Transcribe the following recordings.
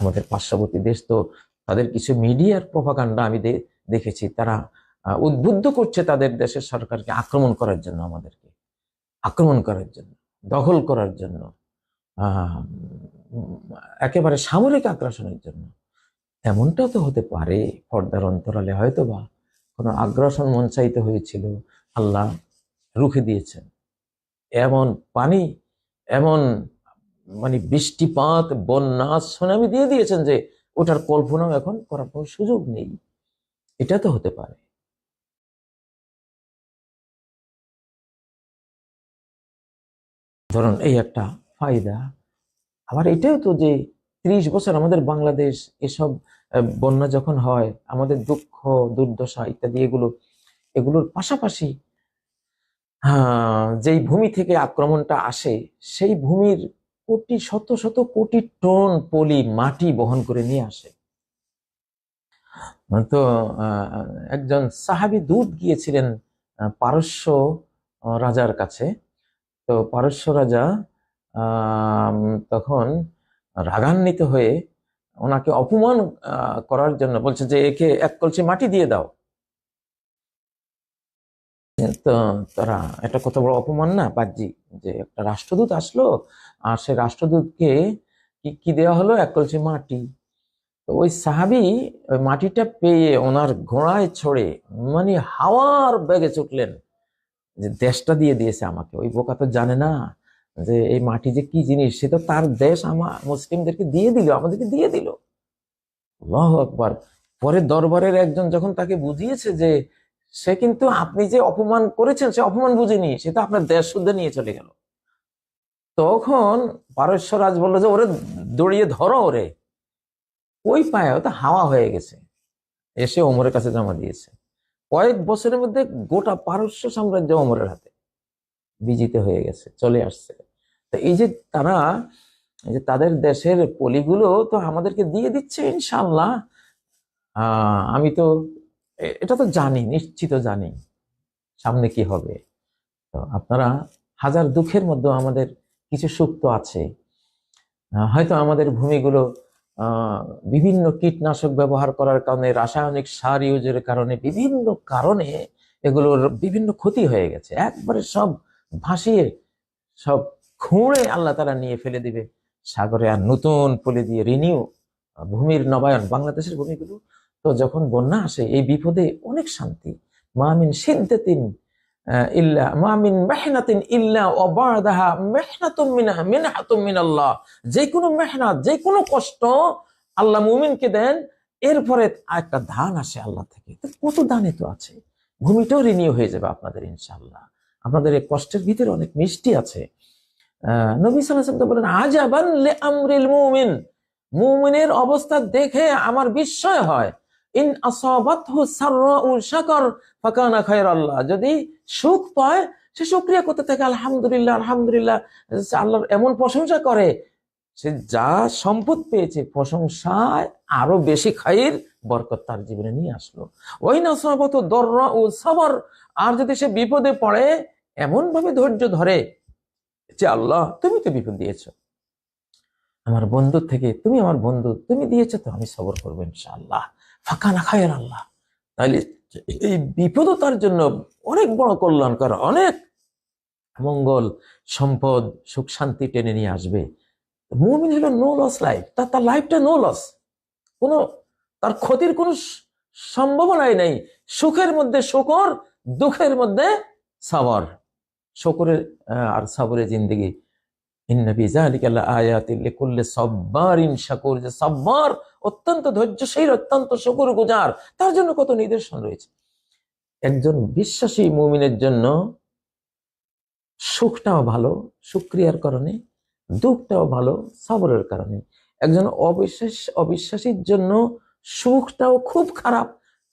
আমাদের পার্শ্ববর্তী দেশ তো তাদের কিছু মিডিয়ার প্রভাকাণ্ডা আমি দেখেছি। তারা উদ্বুদ্ধ করছে তাদের দেশের সরকারকে আক্রমণ করার জন্য আমাদেরকে। আক্রমণ করার জন্য, দখল করার জন্য একেবারে সামরিক আগ্রাসনের জন্য। এমনটাও তো হতে পারে, পর্দার অন্তরালে হয়তো বা কোনো আগ্রাসন মঞ্চায়িত হয়েছিল, আল্লাহ রুখে দিয়েছেন। এমন পানি, এমন মানে বৃষ্টিপাত বন্যা সুনামি দিয়ে দিয়েছেন যে ওটার কল্পনাও এখন করার কোনো সুযোগ নেই। এটা তো হতে পারে। ধরুন এই একটা ফায়দা। আবার এটাও তো যে ত্রিশ বছর আমাদের বাংলাদেশ এসব বন্যা যখন হয় আমাদের দুঃখ দুর্দশা ইত্যাদি এগুলো এগুলোর পাশাপাশি হ্যাঁ, যেই ভূমি থেকে আক্রমণটা আসে সেই ভূমির কোটি, শত শত কোটি টন পলি মাটি বহন করে নিয়ে আসে। তো একজন সাহাবী দূত গিয়েছিলেন পারস্য রাজার কাছে। তো পারস্য রাজা তখন রাগান্বিত হয়ে ওনাকে অপমান করার জন্য বলছে যে, একে এক কলসি মাটি দিয়ে দাও। তো তারা এটা কত বড় অপমান না, বাহ্যিক, যে একটা রাষ্ট্রদূত আসলো আর সে রাষ্ট্রদূতকে কি কি দেওয়া হলো? এক কলসি মাটি। তো ওই সাহাবি ওই মাটিটা পেয়ে ওনার ঘোড়ায় ছড়ে মানে হাওয়ার ব্যাগে চুটলেন যে দেশটা দিয়ে দিয়েছে আমাকে। ওই বোকা তো জানে না যে এই মাটি যে কি জিনিস, সে তো তার দেশ আমার মুসলিমদেরকে দিয়ে দিল, আমাদেরকে দিয়ে দিল। আল্লাহ আকবার। পরে দরবারের একজন যখন তাকে বুঝিয়েছে যে সে কিন্তু আপনি যে অপমান করেছেন, সে অপমান বুঝেনি, সে তো আপনার দেশ শুদ্ধ নিয়ে চলে গেল। তখন পারস্যরাজ বলল যে, ওরে দড়িয়ে ধরো ওরে। ওই পায়ে তো হাওয়া হয়ে গেছে। এসে ওমরের কাছে জমা দিয়েছে। কয়েক বছরের মধ্যে গোটা পারস্য সাম্রাজ্য ওমরের হাতে বিজিত হয়ে গেছে, চলে আসছে। তো এই যে তারা যে তাদের দেশের পলিগুলো তো আমাদেরকে দিয়ে দিচ্ছে ইনশাল্লাহ আমি তো এটা তো জানি, নিশ্চিত জানি সামনে কি হবে। তো আপনারা হাজার দুঃখের মধ্যে আমাদের কিছু সুখ তো আছে হয়তো আমাদের ভূমিগুলো বিভিন্ন কীটনাশক ব্যবহার করার কারণে, রাসায়নিক সার ইউজের কারণে, বিভিন্ন কারণে এগুলোর বিভিন্ন ক্ষতি হয়ে গেছে। একবারে সব ভাসিয়ে, সব খুঁড়ে আল্লাহ তারা নিয়ে ফেলে দিবে। সাগরে আর নতুন পলি দিয়ে রিনিউ ভূমির নবায়ন, বাংলাদেশের ভূমিগুলো। তো যখন বন্যা আসে, এই বিপদে অনেক শান্তি। মামিন সিদ্ধাতিন ইল্লা মামিন মেহনাতিন ইল্লা অবাদাহা মেহনাতুম মিনা, মিনহাতুম মিনাল্লাহ। যে কোনো মেহনত যে কোনো কষ্ট আল্লাহ মুমিনকে দেন, এরপরে একটা ধান আসে আল্লাহ থেকে। কত দানে তো আছে? ভূমিটাও রিনিউ হয়ে যাবে আপনাদের ইনশাল্লাহ আপনাদের এই কষ্টের ভিতরে অনেক মিষ্টি আছে। নবী সাল্লাল্লাহু তো বলেন, আজাবান লে আমরিল মুমিন। মুমিনের অবস্থা দেখে আমার বিস্ময় হয়। ইন আসাবাতহু সাররাউ শাকর ফাকানা খায়রাল্লাহ। যদি সুখ পায়, সে শুকরিয়া করতে থাকে, আলহামদুলিল্লাহ আলহামদুলিল্লাহ। আল্লাহর এমন প্রশংসা করে, সে যা সম্পদ পেয়েছে, প্রশংসায় আরও বেশি খাইয়ের বরকত তার জীবনে নিয়ে আসলো। ওই না সবত দর্রা ও সবর, আর যদি সে বিপদে পড়ে এমন ভাবে ধৈর্য ধরে যে, আল্লাহ, তুমি তো বিপদ দিয়েছ। আমার বন্ধু থেকে, তুমি আমার বন্ধু, তুমি দিয়েছ তো আমি সবর করব ইনশাআল্লাহ। ফাঁকা না খায়ের আল্লাহ তাহলে এই বিপদও তার জন্য অনেক বড় কল্যাণকর অনেক মঙ্গল, সম্পদ, সুখ, শান্তি টেনে নিয়ে আসবে। মুমিন হলো নো লস লাইফ তার তার লাইফটা নো লস কোনো, তার ক্ষতির কোনো সম্ভাবনাই নেই। সুখের মধ্যে শুকর দুঃখের মধ্যে সাবর শুকরের আর সাবরের জিন্দগি। ইন্নবি জালিকা আয়াতিল লিকুল্লি সাব্বারিন শাকুর। যে সাব্বার অত্যন্ত ধৈর্যশীল, অত্যন্ত শুকর গুজার। তার জন্য কত নিদর্শন রয়েছে। একজন বিশ্বাসী মুমিনের জন্য সুখটাও ভালো, সুক্রিয়ার কারণে, দুঃখটাও ভালো, সবরের কারণে। একজন অবিশ্বাস, অবিশ্বাসীর জন্য সুখটাও খুব খারাপ।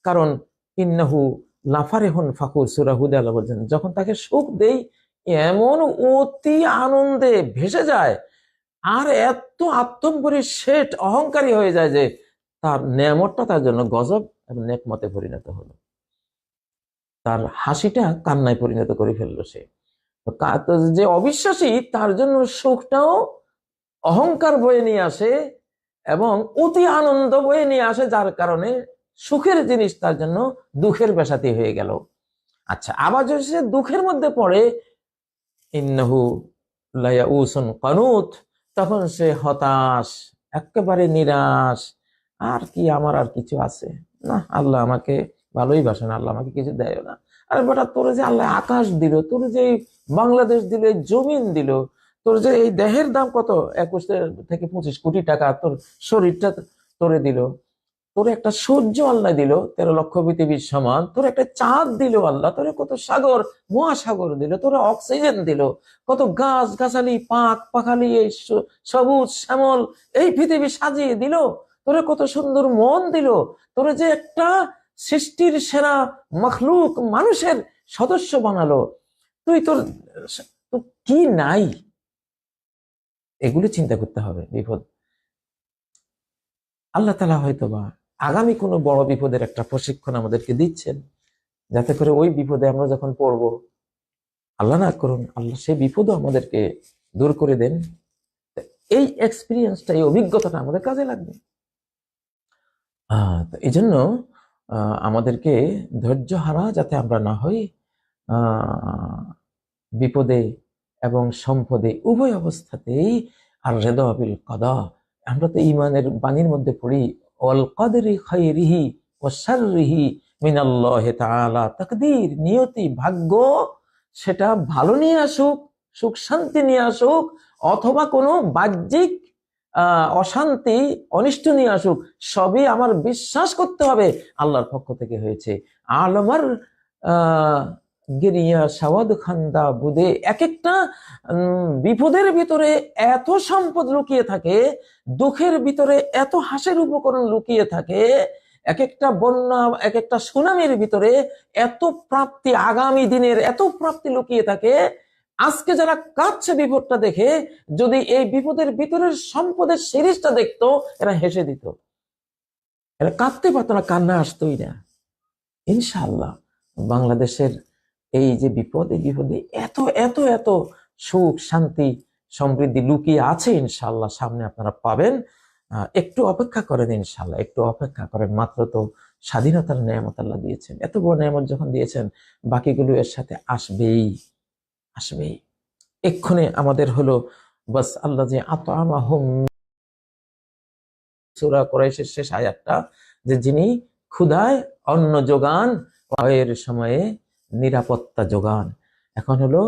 কারণ ইন্নাহু লাফারেহন ফাকুর সুরাহুদ আল্লাহ বলছেন যখন তাকে সুখ দেই, এমন অতি আনন্দে ভেসে যায় আর এত আত্মম্বরী শেঠ অহংকারী হয়ে যায় যে তার নেমতটা তার জন্য গজব এবং নেকমতে পরিণত হলো। তার হাসিটা কান্নায় পরিণত করে ফেলল সে। যে অবিশ্বাসী তার জন্য সুখটাও অহংকার বয়ে নিয়ে আসে এবং অতি আনন্দ বয়ে নিয়ে আসে, যার কারণে সুখের জিনিস তার জন্য দুঃখের বেসাতি হয়ে গেল। আচ্ছা আবার যদি সে দুঃখের মধ্যে পড়ে, ইন্নাহু লায়াউসুন কানুত তখন সে হতাশ, একেবারে নিরাশ। আর কি আমার আর কিছু আছে? না, আল্লাহ আমাকে ভালোই বাসে না আল্লাহ আমাকে কিছু দেয় না। আরে বেটা, তোর যে আল্লাহ আকাশ দিল, তোর যে বাংলাদেশ দিল জমিন দিল, তোর যে এই দেহের দাম কত? একুশ থেকে পঁচিশ কোটি টাকা তোর শরীরটা তোরে দিল। তোর একটা সূর্য আল্লাহ দিল, তেরো লক্ষ পৃথিবীর সমান। তোর একটা চাঁদ দিল আল্লাহ, তোরে কত সাগর, মহাসাগর দিল, তোরে অক্সিজেন দিল, কত গাছ গাছালি পাক পাখালি, এই সবুজ শ্যামল, এই পৃথিবী সাজিয়ে দিল। তোরে কত সুন্দর মন দিল। তোরে যে একটা সৃষ্টির সেরা মখলুক মানুষের সদস্য বানালো। তুই তোর কি নাই? এগুলো চিন্তা করতে হবে, বিপদ। আল্লাহ তালা হয়তো বা আগামী কোনো বড় বিপদের একটা প্রশিক্ষণ আমাদেরকে দিচ্ছেন। যাতে করে ওই বিপদে আমরা যখন পড়ব, আল্লাহ না করুন, আল্লাহ সেই বিপদও আমাদেরকে দূর করে দেন। এই এক্সপিরিয়েন্সটা এই অভিজ্ঞতাটা আমাদের কাজে লাগবে। তো এই জন্য আমাদেরকে ধৈর্য হারা যাতে আমরা না হই বিপদে এবং সম্পদে উভয় অবস্থাতেই আর রেদাবিল কদা আমরা তো ইমানের বাণীর মধ্যে পড়ি অল কদরি খাইরিহি ও শাররিহি মিনাল্লাহ তাআলা। তাকদীর, নিয়তি, ভাগ্য, সেটা ভালো নিয়ে আসুক, সুখ শান্তি নিয়ে আসুক, অথবা কোনো বাহ্যিক অশান্তি, অনিষ্ট নিয়ে আসুক, সবই আমার বিশ্বাস করতে হবে, আল্লাহর পক্ষ থেকে হয়েছে। আলমার গেরিয়া সাওয়াদ খান্দা বুদে এক একটা বিপদের ভিতরে এত সম্পদ লুকিয়ে থাকে, দুঃখের ভিতরে এত হাসের উপকরণ লুকিয়ে থাকে এক একটা বন্যা এক একটা সুনামির ভিতরে এত প্রাপ্তি, আগামী দিনের এত প্রাপ্তি লুকিয়ে থাকে, আজকে যারা কাঁদছে বিপদটা দেখে, যদি এই বিপদের ভিতরের সম্পদের সিরিজটা দেখতো, এরা হেসে দিত। এরা কাঁদতে পারতো না, কান্না আসতোই না। ইনশাআল্লাহ, বাংলাদেশের এই যে বিপদ, বিপদে এত এত এত সুখ, শান্তি, সমৃদ্ধি লুকিয়ে আছে ইনশাল্লাহ সামনে আপনারা পাবেন। একটু অপেক্ষা করেন ইনশাআল্লাহ, একটু অপেক্ষা করেন। মাত্র তো স্বাধীনতার নিয়ামত আল্লাহ দিয়েছেন। এত বড় নিয়ামত যখন দিয়েছেন, বাকিগুলো এর সাথে আসবেই আসবেই। এক্ষণে আমাদের হলো, বাস আল্লাহ যে আতামাহুম, সূরা কুরাইশের শেষ আয়াতটা, যে যিনি ক্ষুধায় অন্ন যোগান সময়ে নিরাপত্তা যোগান। এখন হলো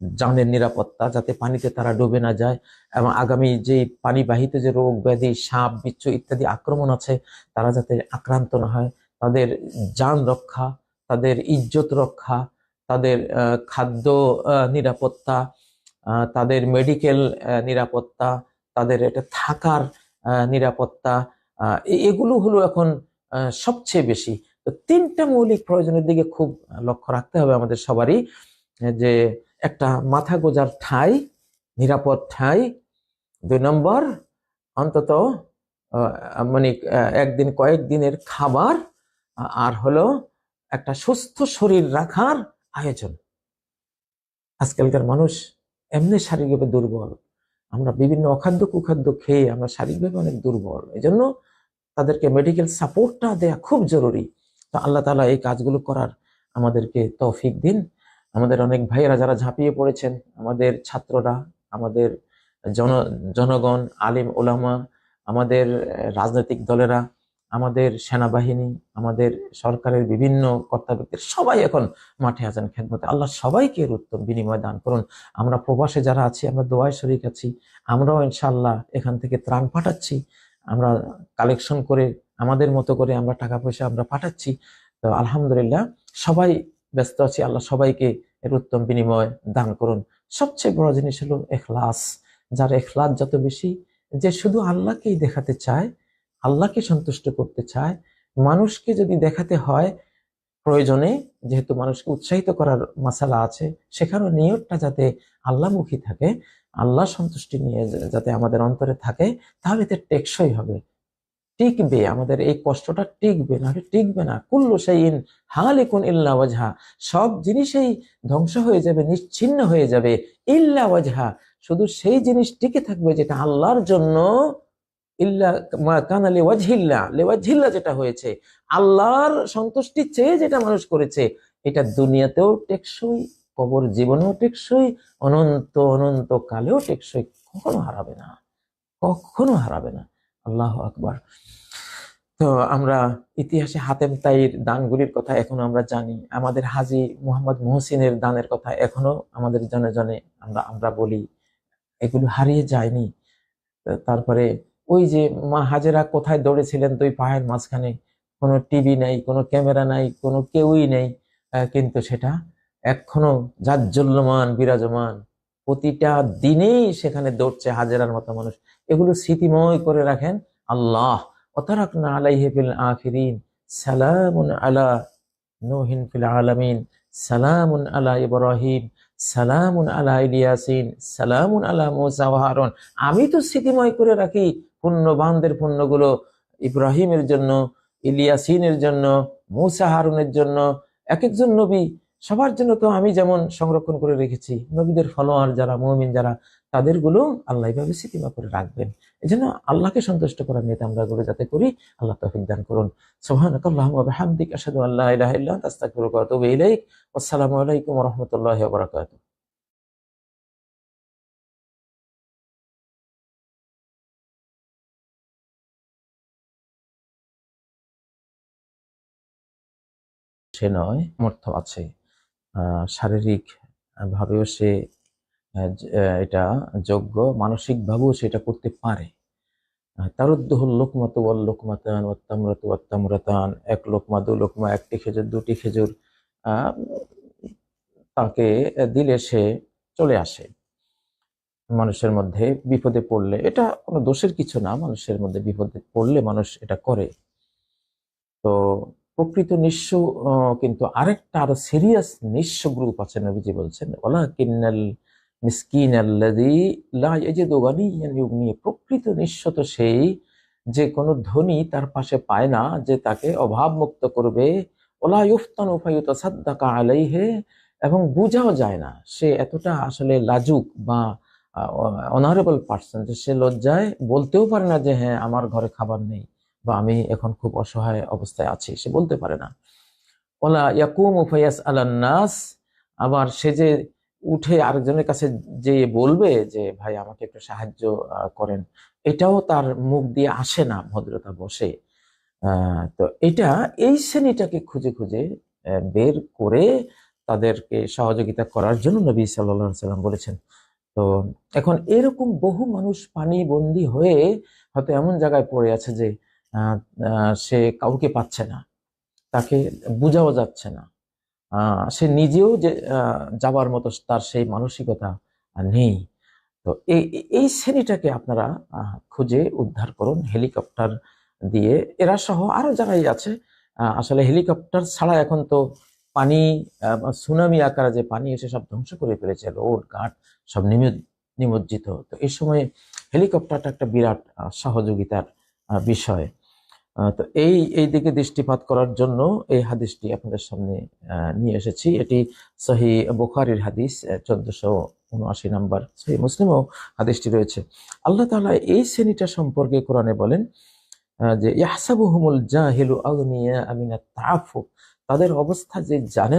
জানের নিরাপত্তা, যাতে পানিতে তারা ডুবে না যায়। এবং আগামী যে পানিবাহিত যে রোগ ব্যাধি, সাপ, বিচ্ছু ইত্যাদি আক্রমণ আছে, তারা যাতে আক্রান্ত না হয়। তাদের যান রক্ষা, তাদের ইজ্জত রক্ষা, তাদের খাদ্য নিরাপত্তা তাদের মেডিকেল নিরাপত্তা, তাদের এটা থাকার নিরাপত্তা এগুলো হলো এখন সবচেয়ে বেশি। তো তিনটা মৌলিক প্রয়োজনের দিকে খুব লক্ষ্য রাখতে হবে আমাদের সবারই, যে একটা মাথা গোজার ঠাই, নিরাপদ ঠাই, দুই নম্বর অন্তত মানে একদিন কয়েক দিনের খাবার আর হলো একটা সুস্থ শরীর রাখার আয়োজন। আজকালকার মানুষ এমনি শারীরিকভাবে দুর্বল। আমরা বিভিন্ন অখাদ্য কুখাদ্য খেয়ে আমরা শারীরিকভাবে অনেক দুর্বল। এই জন্য তাদেরকে মেডিকেল সাপোর্টটা দেয়া খুব জরুরি। তো আল্লাহ তাআলা এই কাজগুলো করার আমাদেরকে তৌফিক দিন। আমাদের অনেক ভাইয়েরা যারা ঝাঁপিয়ে পড়েছেন, আমাদের ছাত্ররা, আমাদের জন, জনগণ, আলিম ওলামা আমাদের রাজনৈতিক দলেরা, আমাদের সেনাবাহিনী, আমাদের সরকারের বিভিন্ন কর্তাব্যক্তির সবাই এখন মাঠে আছেন খেদমতে। আল্লাহ সবাইকে এর উত্তম বিনিময় দান করুন। আমরা প্রবাসে যারা আছি, আমরা দোয়ায় শরিক আছি, আমরাও ইনশাল্লাহ এখান থেকে ত্রাণ পাঠাচ্ছি। আমরা কালেকশন করে আমাদের মতো করে আমরা টাকা পয়সা আমরা পাঠাচ্ছি। তো আলহামদুলিল্লাহ সবাই ব্যস্ত আছি। আল্লাহ সবাইকে এর উত্তম বিনিময় দান করুন। সবচেয়ে বড় জিনিস হলো এখলাস। যার এখলাস যত বেশি, যে শুধু আল্লাহকেই দেখাতে চায়, আল্লাহকে সন্তুষ্ট করতে চায়, মানুষকে যদি দেখাতে হয় প্রয়োজনে, যেহেতু মানুষকে উৎসাহিত করার মাসালা আছে, সেখানেও নিয়তটা যাতে আল্লাহমুখী থাকে, আল্লাহ সন্তুষ্টি নিয়ে যাতে আমাদের অন্তরে থাকে, তাহলে এতে টেকসই হবে। টিকবে, আমাদের এই কষ্টটা টিকবে, না টিকবে না। কুল্লু সেইন হালিকুন ইল্লা ওয়াজহা, সব জিনিসেই ধ্বংস হয়ে যাবে নিশ্চিন্ন হয়ে যাবে। ইল্লা ওয়াজহা, শুধু সেই জিনিস টিকে থাকবে যেটা আল্লাহর জন্য ইল্লা কানা লেওয়াজহিল্লা লেওয়াজহিল্লা যেটা হয়েছে, আল্লাহর সন্তুষ্টি চেয়ে যেটা মানুষ করেছে, এটা দুনিয়াতেও টেকসই, কবর জীবনেও টেকসই, অনন্ত অনন্ত কালেও টেকসই, কখনো হারাবে না, কখনো হারাবে না। আল্লাহ আকবার। তো আমরা ইতিহাসে হাতেম তাইর দানগুলির কথা এখনও আমরা জানি, আমাদের হাজি মোহাম্মদ মহসিনের দানের কথা এখনও আমাদের জনে জনে আমরা আমরা বলি। এগুলো হারিয়ে যায়নি। তারপরে ওই যে মা হাজেরা কোথায় দৌড়েছিলেন দুই পায়ের মাঝখানে, কোনো টিভি নাই, কোনো ক্যামেরা নাই, কোনো কেউই নেই কিন্তু সেটা এখনও জাজ্জল্যমান, বিরাজমান। প্রতিটা দিনেই সেখানে দৌড়ছে হাজেরার মতো মানুষ। এগুলো স্মৃতিময় করে রাখেন। আল্লাহ না আলা সালামুন ইলিয়াসিন আলা আমি তো স্মৃতিময় করে রাখি পুণ্যবানদের পুণ্যগুলো ইব্রাহিমের জন্য, ইলিয়াসিনের জন্য, মৌসা হারুনের জন্য। এক একজন নবী, সবার জন্য তো আমি যেমন সংরক্ষণ করে রেখেছি। নবীদের ফলোয়ার যারা, মমিন যারা তাদেরগুলো আল্লাহ এইভাবে স্মৃতিময় করে রাখবেন। এই জন্য আল্লাহকে সন্তুষ্ট করার নিয়ে আমরা গুলো যাতে করি, আল্লাহ তৌফিক দান করুন। সুবহানাক আল্লাহুম্মা ওয়া বিহামদিক আশহাদু আল্লা ইলাহা আতুবু ইলাইক। আলাইকুম রাহমাতুল্লাহি সে নয়, মর্থ আছে। শারীরিক ভাবেও সে এটা যোগ্য মানসিক ভাবেও সেটা করতে পারে। তারুদ্দুহুল লোকমাতু ওয়াল লোকমাতান ওয়াত্তামরাতু ওয়াত্তামরাতান এক লোকমা, দু লোকমা, একটি খেজুর, দুটি খেজুর তাকে দিলে সে চলে আসে। মানুষের মধ্যে বিপদে পড়লে, এটা কোনো দোষের কিছু না, মানুষের মধ্যে বিপদে পড়লে মানুষ এটা করে। তো প্রকৃত নিঃস্ব কিন্তু আরেকটা আরও সিরিয়াস নিঃস্ব গ্রুপ আছে নবীজি বলছেন ওলা কিন্নাল মিসকিন ইউগনি। প্রকৃত নিঃস্ব তো সেই যে কোনো ধনী তার পাশে পায় না, যে তাকে অভাব মুক্ত করবে। ওলা ইউফতানু ফায়ুতাসাদ্দাকা আলাইহি, এবং বোঝাও যায় না, সে এতটা আসলে লাজুক বা অনারেবল পার্সন যে সে লজ্জায় বলতেও পারে না যে হ্যাঁ আমার ঘরে খাবার নেই বা আমি এখন খুব অসহায় অবস্থায় আছি। সে বলতে পারে না। ওলা ইয়াকুম ফায়াস আলান নাস, আবার সে যে উঠে আরেকজনের কাছে যে বলবে যে, ভাই, আমাকে একটু সাহায্য করেন। এটাও তার মুখ দিয়ে আসে না ভদ্রতা বসে। তো এটা এই শ্রেণীটাকে খুঁজে খুঁজে বের করে তাদেরকে সহযোগিতা করার জন্য নবী আলাইহি সাল্লাম বলেছেন। তো এখন এরকম বহু মানুষ পানি বন্দী হয়ে হয়তো এমন জায়গায় পড়ে আছে যে সে কাউকে পাচ্ছে না। তাকে বোঝাও যাচ্ছে না। সে নিজেও যে যাবার মতো তার সেই মানসিকতা নেই। তো এই এই- শ্রেণীটাকে আপনারা খুঁজে উদ্ধার করুন হেলিকপ্টার দিয়ে। এরা সহ আরও যারাই আছে আসলে হেলিকপ্টার ছাড়া এখন তো পানি সুনামি আকারে যে পানি এসে সব ধ্বংস করে ফেলেছে, রোড, ঘাট, সব নিম- নিমজ্জিত। তো এই সময় হেলিকপ্টারটা একটা বিরাট সহযোগিতার বিষয়। তো এই এই দিকে দৃষ্টিপাত করার জন্য এই হাদিসটি আপনাদের সামনে নিয়ে এসেছি। এটি সহি বুখারির হাদিস চোদ্দশো উনআশি নাম্বার সহি মুসলিমও হাদিসটি রয়েছে। আল্লাহ তালা এই শ্রেণীটা সম্পর্কে কোরআনে বলেন যে যে ইয়াহসাবুহুমুল জাহিলু আগনিয়া আমিনা তাফু তাদের অবস্থা যে জানে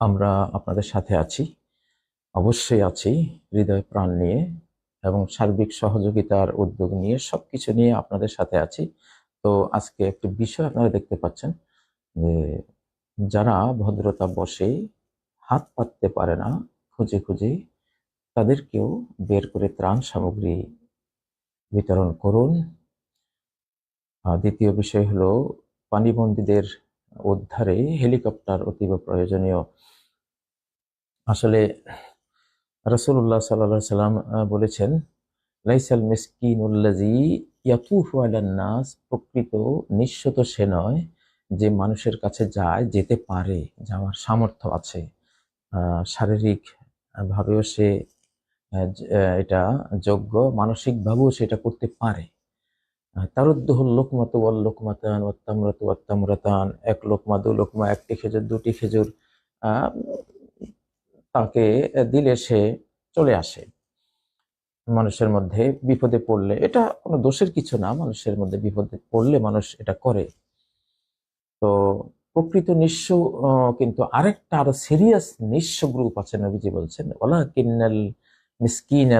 আমরা আপনাদের সাথে আছি। অবশ্যই আছি হৃদয় প্রাণ নিয়ে এবং সার্বিক সহযোগিতার উদ্যোগ নিয়ে সব কিছু নিয়ে আপনাদের সাথে আছি। তো আজকে একটি বিষয় আপনারা দেখতে পাচ্ছেন যে যারা ভদ্রতা বসে হাত পাততে পারে না, খুঁজে খুঁজে তাদেরকেও বের করে ত্রাণ সামগ্রী বিতরণ করুন। দ্বিতীয় বিষয় হলো পানিবন্দীদের উদ্ধারে হেলিকপ্টার অতীব প্রয়োজনীয়। আসলে রসুল্লাহ সাল্লাহ সাল্লাম বলেছেন, লাইসাল মিসকিনুল্লাজি ইয়াতুফু আলান নাস প্রকৃত নিঃস্ব তো সে নয় যে মানুষের কাছে যায়, যেতে পারে, যাওয়ার সামর্থ্য আছে। শারীরিক ভাবেও সে এটা যোগ্য মানসিকভাবেও সেটা করতে পারে। তারুদ্দুহুল লোকমাতু ওয়াল লোকমাতান ওয়াত্তামরাতু ওয়াত্তামরাতান এক লোকমা, দু লোকমা, একটি খেজুর, দুটি খেজুর তাকে দিলে সে চলে আসে। মানুষের মধ্যে বিপদে পড়লে, এটা কোনো দোষের কিছু না, মানুষের মধ্যে বিপদে পড়লে মানুষ এটা করে। তো প্রকৃত নিঃস্ব কিন্তু আরেকটা আরও সিরিয়াস নিঃস্ব গ্রুপ আছে নবীজি বলছেন ওলা কিন্নাল মিসকিন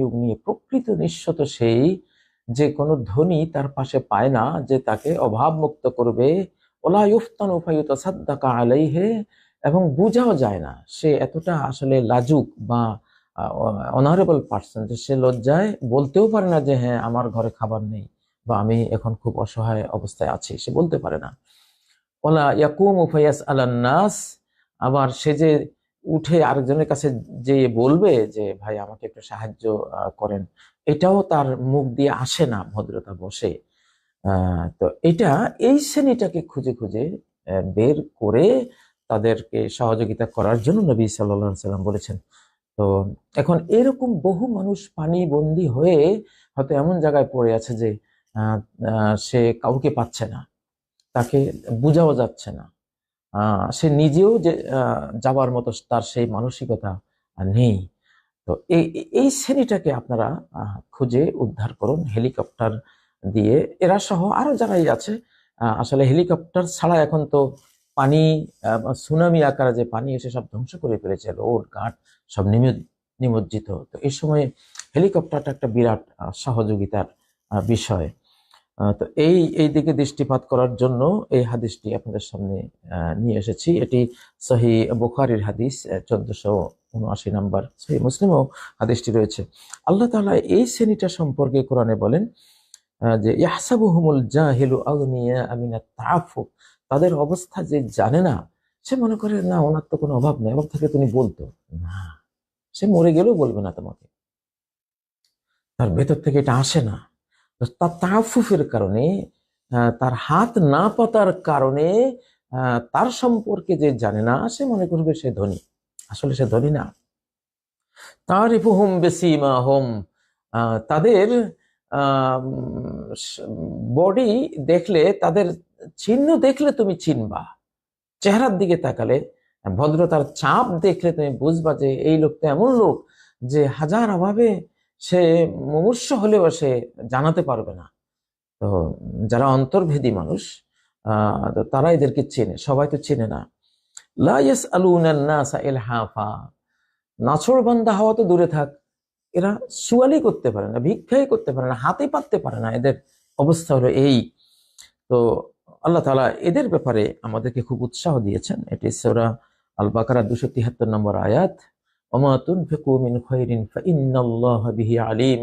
ইউগনি। প্রকৃত নিঃস্ব তো সেই যে কোনো ধনী তার পাশে পায় না, যে তাকে অভাব মুক্ত করবে। ওলা ইউফতানু ফায়ুতাসাদ্দাকা আলাইহি, এবং বোঝাও যায় না, সে এতটা আসলে লাজুক বা অনারেবল পার্সন যে সে লজ্জায় বলতেও পারে না যে হ্যাঁ আমার ঘরে খাবার নেই বা আমি এখন খুব অসহায় অবস্থায় আছি। সে বলতে পারে না। ওলা ইয়াকুম ফায়াস আলান্নাস আবার সে যে উঠে আরেকজনের কাছে যে বলবে যে, ভাই, আমাকে একটু সাহায্য করেন। এটাও তার মুখ দিয়ে আসে না ভদ্রতা বসে। তো এটা এই শ্রেণীটাকে খুঁজে খুঁজে বের করে তাদেরকে সহযোগিতা করার জন্য নবী আলাইহি সাল্লাম বলেছেন। তো এখন এরকম বহু মানুষ পানি বন্দী হয়ে হয়তো এমন জায়গায় পড়ে আছে যে সে কাউকে পাচ্ছে না। তাকে বোঝাও যাচ্ছে না। সে নিজেও যে যাবার মতো তার সেই মানসিকতা নেই। তো এই, এই- শ্রেণীটাকে আপনারা খুঁজে উদ্ধার করুন হেলিকপ্টার দিয়ে। এরা সহ আরও যারাই আছে আসলে হেলিকপ্টার ছাড়া এখন তো পানি সুনামি আকারে যে পানি এসে সব ধ্বংস করে ফেলেছে, রোড, ঘাট, সব নিম- নিমজ্জিত। তো এই সময় হেলিকপ্টারটা একটা বিরাট সহযোগিতার বিষয়। তো এই এই দিকে দৃষ্টিপাত করার জন্য এই হাদিসটি আপনাদের সামনে নিয়ে এসেছি। এটি সহি বুখারির হাদিস চোদ্দশো উনআশি নাম্বার সহি মুসলিমও হাদিসটি রয়েছে। আল্লাহ তাআলা এই শ্রেণীটা সম্পর্কে কোরআনে বলেন যে ইয়াহসাবুহুমুল জাহিলু আগনিয়া আমিনা তাআফুফ তাদের অবস্থা যে জানে না, সে মনে করে, না, ওনার তো কোনো অভাব নেই অভাব থাকলে তুমি বলতো। না, সে মরে গেলেও বলবে না তোমাকে। তার ভেতর থেকে এটা আসে না। তাফুফের কারণে তার হাত না পাতার কারণে তার সম্পর্কে যে জানে না, সে মনে করবে সে ধনী। আসলে সে ধনী না। তার হুম বেশি মা হোম তাদের বডি দেখলে, তাদের চিহ্ন দেখলে তুমি চিনবা। চেহারার দিকে তাকালে, ভদ্রতার চাপ দেখলে তুমি বুঝবা যে এই লোকটা এমন লোক যে হাজার অভাবে সে মুমূর্ষ হলেও সে জানাতে পারবে না। তো যারা অন্তর্ভেদী মানুষ তো তারা এদেরকে চেনে, সবাই তো চেনে না। লা ইয়াসআলুনান নাসা ইলহাফা। নাছর বান্দা হওয়া তো দূরে থাক। এরা সুয়ালি করতে পারে না, ভিক্ষাই করতে পারে না, হাতে পাততে পারে না এদের অবস্থা হলো এই। তো আল্লাহ তাআলা এদের ব্যাপারে আমাদেরকে খুব উৎসাহ দিয়েছেন। এটি সূরা আল বাকারা দুশো তিহাত্তর নম্বর আয়াত। বিহি আলিম।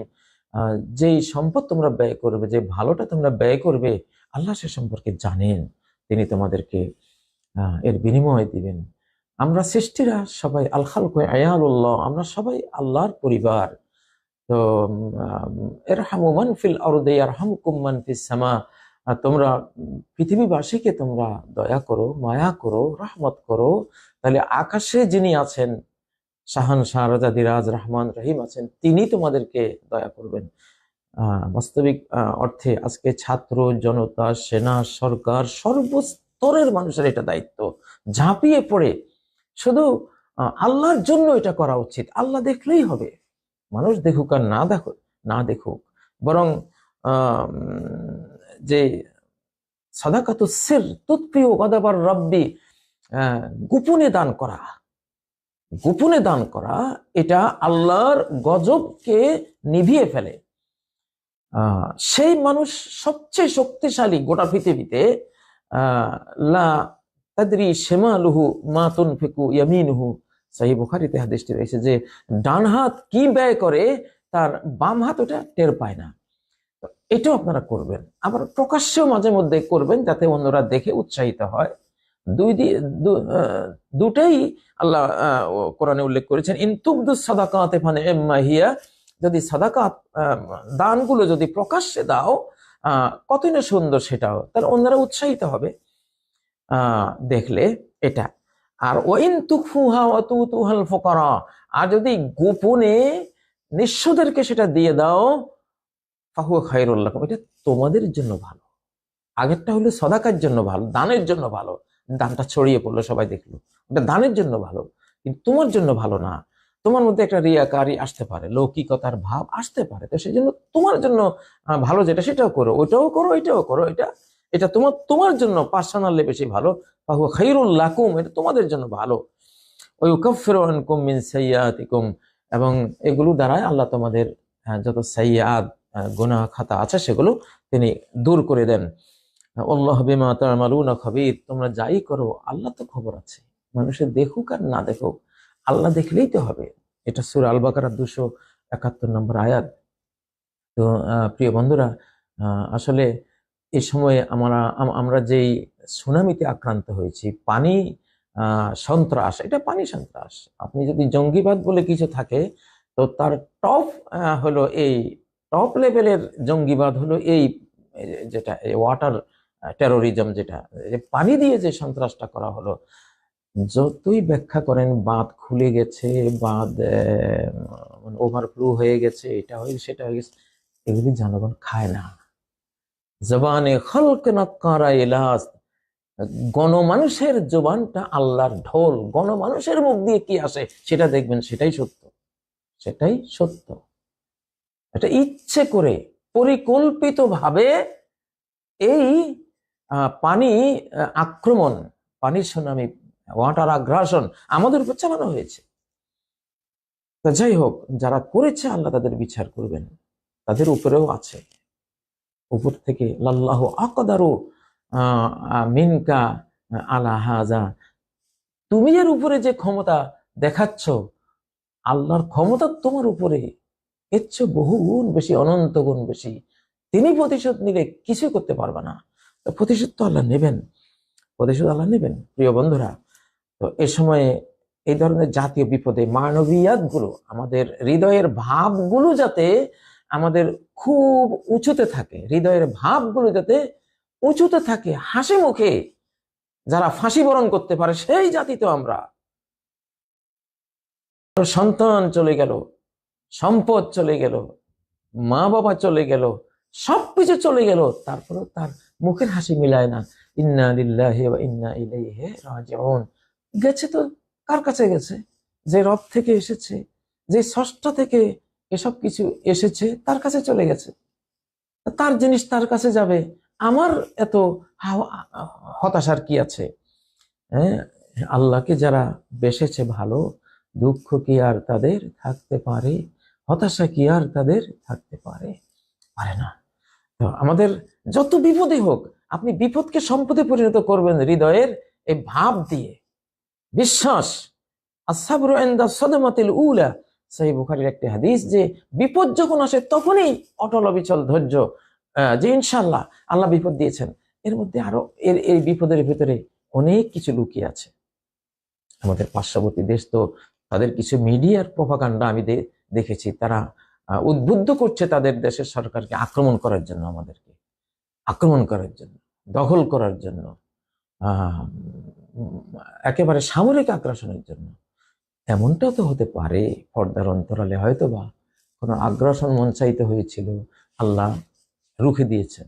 যেই সম্পদ তোমরা ব্যয় করবে, যে ভালোটা তোমরা ব্যয় করবে, আল্লাহ সে সম্পর্কে জানেন। তিনি তোমাদেরকে এর বিনিময় দিবেন। আমরা সৃষ্টিরা সবাই, আল খালক আয়ালুল্লাহ, আমরা সবাই আল্লাহর পরিবার। তো এরহামু মান ফিল আরদে ইয়ারহামুকুম মান ফিস সামা। তোমরা, পৃথিবীবাসীকে তোমরা দয়া করো, মায়া করো, রহমত করো। তাহলে আকাশে যিনি আছেন শাহান শাহ রাজা দিরাজ রহমান রহিম আছেন, তিনি তোমাদেরকে দয়া করবেন। বাস্তবিক অর্থে আজকে ছাত্র, জনতা, সেনা, সরকার, সর্বস্তরের মানুষের এটা দায়িত্ব। ঝাঁপিয়ে পড়ে। শুধু আল্লাহর জন্য এটা করা উচিত। আল্লাহ দেখলেই হবে। মানুষ দেখুক আর না দেখুক না দেখুক। বরং যে সাদাকাতুসির তুৎপ্রিয় গদাবার রব্বি গোপনে দান করা। গোপনে দান করা, এটা আল্লাহর গজবকে নিভিয়ে ফেলে। সেই মানুষ সবচেয়ে শক্তিশালী গোটা পৃথিবীতে লা তাদরি শেমালুহু মা তুনফিকু ইয়ামিনুহু। সহি বুখারীতে হাদিসটি রয়েছে যে, ডান হাত কি ব্যয় করে, তার বাম হাত ওটা টের পায় না। এটাও আপনারা করবেন। আবার প্রকাশ্যেও মাঝে মধ্যে করবেন, যাতে অন্যরা দেখে উৎসাহিত হয়। দুই দুটাই আল্লাহ কোরআনে উল্লেখ করেছেন। ইনতুবদু সাদাকাতে ফানে হিয়া, যদি সাদাকাত দানগুলো যদি প্রকাশ্যে দাও কতই না সুন্দর সেটাও। তার অন্যরা উৎসাহিত হবে। দেখলে এটা। আর ওইন তুকফুহা অতু তুহাল ফোকারা, আর যদি গোপনে নিঃস্বদেরকে সেটা দিয়ে দাও ফাহু খাইরুল্লাহ এটা তোমাদের জন্য ভালো। আগেরটা হলো সদাকার জন্য ভালো, দানের জন্য ভালো। দানটা ছড়িয়ে পড়ল, সবাই দেখল। এটা দানের জন্য ভালো, কিন্তু তোমার জন্য ভালো না। তোমার মধ্যে একটা রিয়াকারি আসতে পারে, লৌকিকতার ভাব আসতে পারে। তো সেই জন্য তোমার জন্য ভালো যেটা, সেটাও করো। ওইটাও করো এটাও করো। এটা এটা তোমার তোমার জন্য পার্সোনালি বেশি ভালো। লাকুম, এটা তোমাদের জন্য ভালো। ওই উকাফিরুনকুম মিন সাইয়্যাতিকুম, এবং এগুলো দ্বারাই আল্লাহ তোমাদের যত সাইয়াদ গুনাহ খাতা আছে, সেগুলো তিনি দূর করে দেন। তোমরা যাই করো, আল্লাহ তো খবর আছে। মানুষের দেখুক আর না দেখুক, আল্লাহ দেখলেই তো হবে। এটা সুর আল বাকারা দুশো একাত্তর নম্বর আয়াত। তো প্রিয় বন্ধুরা আসলে এ সময়ে আমরা আমরা যেই সুনামিতে আক্রান্ত হয়েছি, পানি সন্ত্রাস, এটা পানি সন্ত্রাস। আপনি যদি জঙ্গিবাদ বলে কিছু থাকে, তো তার টপ হলো এই, টপ লেভেলের জঙ্গিবাদ হলো এই, যেটা ওয়াটার টেরোরিজম যেটা যে পানি দিয়ে যে সন্ত্রাসটা করা হলো, যতই ব্যাখ্যা করেন, বাঁধ খুলে গেছে, বাঁধ ওভারফ্লো হয়ে গেছে, এটা হয়ে সেটা হয়ে গেছে, এগুলি জনগণ খায় না। জবানে খলক নক্কারা ইলাস গণমানুষের জবানটা আল্লাহর ঢোল, গণমানুষের মুখ দিয়ে কি আসে, সেটা দেখবেন, সেটাই সত্য সেটাই সত্য। এটা ইচ্ছে করে পরিকল্পিতভাবে এই পানি আক্রমণ পানির সুনামি ওয়াটার আগ্রাসন আমাদের উপর চালানো হয়েছে। তা যাই হোক, যারা করেছে আল্লাহ তাদের বিচার করবেন। তাদের উপরেও আছে। উপর থেকে লাল্লাহ আকদারু মিনকা, আলা হাজা। তুমি এর উপরে যে ক্ষমতা দেখাচ্ছ, আল্লাহর ক্ষমতা তোমার উপরে। এর চেয়ে বহু গুণ বেশি, অনন্ত গুণ বেশি। তিনি প্রতিশোধ নিলে কিছু করতে পারবে না। প্রতিশোধ তো আল্লাহ নেবেন। প্রতিশোধ আল্লাহ নেবেন, প্রিয় বন্ধুরা। তো এ সময়ে এই ধরনের জাতীয় বিপদে মানবীয়াতগুলো আমাদের হৃদয়ের ভাবগুলো যাতে আমাদের খুব উঁচুতে থাকে, হৃদয়ের ভাবগুলো যাতে উঁচুতে থাকে, হাসি মুখে যারা ফাঁসি বরণ করতে পারে, সেই জাতি তো আমরা। সন্তান চলে গেল, সম্পদ চলে গেল মা বাবা চলে গেল, সবকিছু চলে গেল, তারপরেও তার মুখের হাসি মিলায় না। ইন্না ইন্না গেছে তো কার কাছে গেছে? যে রব থেকে এসেছে, যে ষষ্ঠ থেকে এসব কিছু এসেছে, তার কাছে চলে গেছে। তার জিনিস তার কাছে যাবে। আমার এত হতাশার কি আছে? হ্যাঁ আল্লাহকে যারা বেসেছে ভালো, দুঃখ কি আর তাদের থাকতে পারে? হতাশা কি আর তাদের থাকতে পারে? পারে না। আমাদের যত বিপদই হোক, আপনি বিপদকে সম্পদে পরিণত করবেন হৃদয়ের এই ভাব দিয়ে। বিশ্বাস উলা। সহিহ বুখারীর একটি হাদিস যে, বিপদ যখন আসে তখনই অটল অবিচল ধৈর্য যে ইনশাআল্লাহ আল্লাহ বিপদ দিয়েছেন, এর মধ্যে আরও এর, এই বিপদের ভিতরে অনেক কিছু লুকিয়ে আছে। আমাদের পার্শ্ববর্তী দেশ তো তাদের কিছু মিডিয়ার প্রভাকাণ্ডা আমি দেখেছি, তারা উদ্বুদ্ধ করছে তাদের দেশের সরকারকে আক্রমণ করার জন্য আমাদেরকে। আক্রমণ করার জন্য, দখল করার জন্য একেবারে সামরিক আগ্রাসনের জন্য। এমনটা তো হতে পারে, পর্দার অন্তরালে হয়তো বা কোনো আগ্রাসন মঞ্চায়িত হয়েছিল, আল্লাহ রুখে দিয়েছেন।